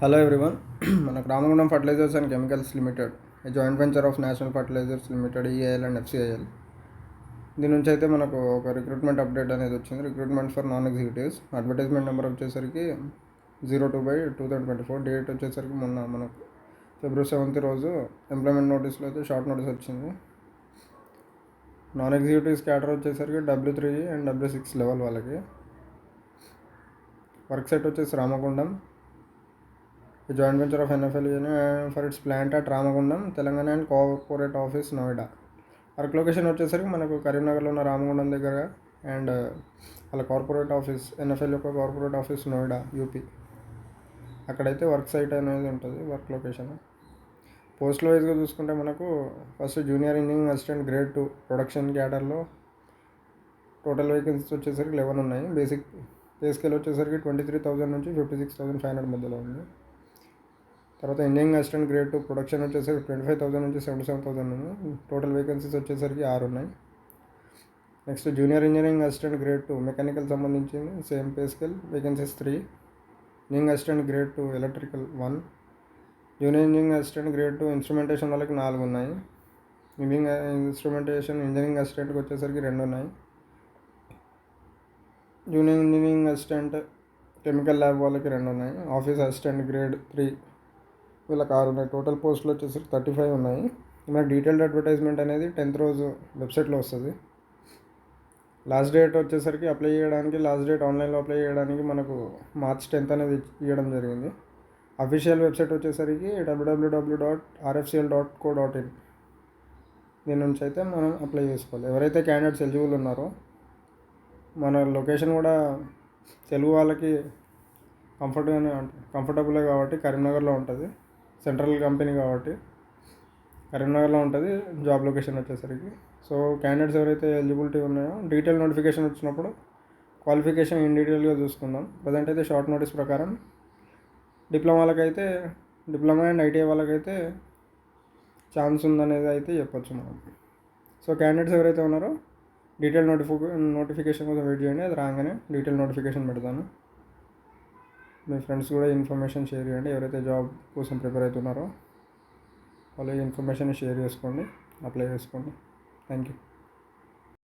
Hello everyone మనకు Ramagundam fertilizers and chemicals limited joint venture of national fertilizers limited EIL and FCIL దీని నుంచి అయితే మనకు ఒక రిక్రూట్మెంట్ అప్డేట్ అనేది వచ్చింది. Recruitment for non executives advertisement number వచ్చేసరికి zero two by two thousand twenty four date వచ్చేసరికి మొన్న మనకు ఫిబ్రవరి సెవెంత్ రోజు ఎంప్లాయ్మెంట్ నోటీస్లో అయితే షార్ట్ నోటీస్ వచ్చింది. నాన్ ఎగ్జిక్యూటివ్స్ క్యాటర్ వచ్చేసరికి W three and W six level వాళ్ళకి. వర్క్ సైట్ వచ్చేసి Ramagundam. Joint venture of NFL for its plant at Ramagundam Telangana and corporate office Noida work location వచ్చేసరికి మనకు కరీంనగర్లో ఉన్న రామగుండం దగ్గర అండ్ వాళ్ళ కార్పొరేట్ ఆఫీస్ ఎన్ఎఫ్ఎల్ యొక్క కార్పొరేట్ ఆఫీస్ నోయిడా యూపీ అక్కడైతే వర్క్ సైట్ అనేది ఉంటుంది వర్క్ లొకేషన్ పోస్ట్లో వైజ్గా చూసుకుంటే మనకు first junior engineering assistant grade two production క్యాడర్లో టోటల్ వేకెన్సీస్ వచ్చేసరికి లెవెన్ ఉన్నాయి. బేసిక్ పే స్కేల్ వచ్చేసరికి ట్వంటీ త్రీ థౌజండ్ నుంచి fifty six thousand five hundred మధ్యలో ఉంది. తర్వాత engineering assistant grade two production వచ్చేసరికి ట్వంటీ ఫైవ్ థౌసండ్ నుంచి సెవెంటీ సెవెన్ థౌసండ్ ఉంది. టోటల్ వేకెన్సీస్ వచ్చేసరికి ఆరు ఉన్నాయి next junior engineering assistant grade two mechanical సంబంధించింది same pay scale vacancies three. Engineering assistant grade two electrical one. Junior engineering assistant grade two instrumentation వాళ్ళకి నాలుగు ఉన్నాయి. Engineering instrumentation engineering అసిస్టెంట్కి వచ్చేసరికి రెండు ఉన్నాయి. Junior engineering assistant chemical lab వాళ్ళకి రెండు ఉన్నాయి. Office assistant grade three. వీళ్ళకి ఆరు ఉన్నాయి. టోటల్ పోస్టులు వచ్చేసరికి థర్టీ ఫైవ్ ఉన్నాయి. మన డీటెయిల్డ్ అడ్వర్టైజ్మెంట్ అనేది టెన్త్ రోజు వెబ్సైట్లో వస్తుంది. లాస్ట్ డేట్ వచ్చేసరికి అప్లై చేయడానికి లాస్ట్ డేట్ ఆన్లైన్లో అప్లై చేయడానికి మనకు మార్చ్ టెన్త్ అనేది ఇవ్వడం జరిగింది. అఫీషియల్ వెబ్సైట్ వచ్చేసరికి W W W dot RFCL dot co dot in దీని నుంచి అయితే మనం అప్లై చేసుకోవాలి. ఎవరైతే క్యాండిడేట్స్ ఎలిజిబుల్ ఉన్నారో మన లొకేషన్ కూడా తెలుగు వాళ్ళకి కంఫర్ట్గానే కంఫర్టబుల్ కాబట్టి కరీంనగర్లో ఉంటుంది. సెంట్రల్ కంపెనీ కాబట్టి కరీంనగర్లో ఉంటుంది జాబ్ లొకేషన్ వచ్చేసరికి. సో క్యాండిడేట్స్ ఎవరైతే ఎలిజిబిలిటీ ఉన్నాయో డీటెయిల్ నోటిఫికేషన్ వచ్చినప్పుడు క్వాలిఫికేషన్ ఇన్ డీటెయిల్గా చూసుకుందాం. ప్రజెంట్ అయితే షార్ట్ నోటీస్ ప్రకారం డిప్లొమా వాళ్ళకైతే డిప్లొమా అండ్ ఐటీఐ వాళ్ళకైతే ఛాన్స్ ఉందనేది అయితే చెప్పొచ్చు మనం. సో క్యాండిడేట్స్ ఎవరైతే ఉన్నారో డీటెయిల్ నోటిఫికే నోటిఫికేషన్ కోసం వెయిట్ చేయండి. అది రాగానే డీటెయిల్ నోటిఫికేషన్ పెడతాను. మీ ఫ్రెండ్స్ కూడా ఇన్ఫర్మేషన్ షేర్ చేయండి. ఎవరైతే జాబ్ కోసం ప్రిపేర్ అవుతున్నారో వాళ్ళు ఇన్ఫర్మేషన్ షేర్ చేసుకోండి. అప్లై చేసుకోండి. Thank you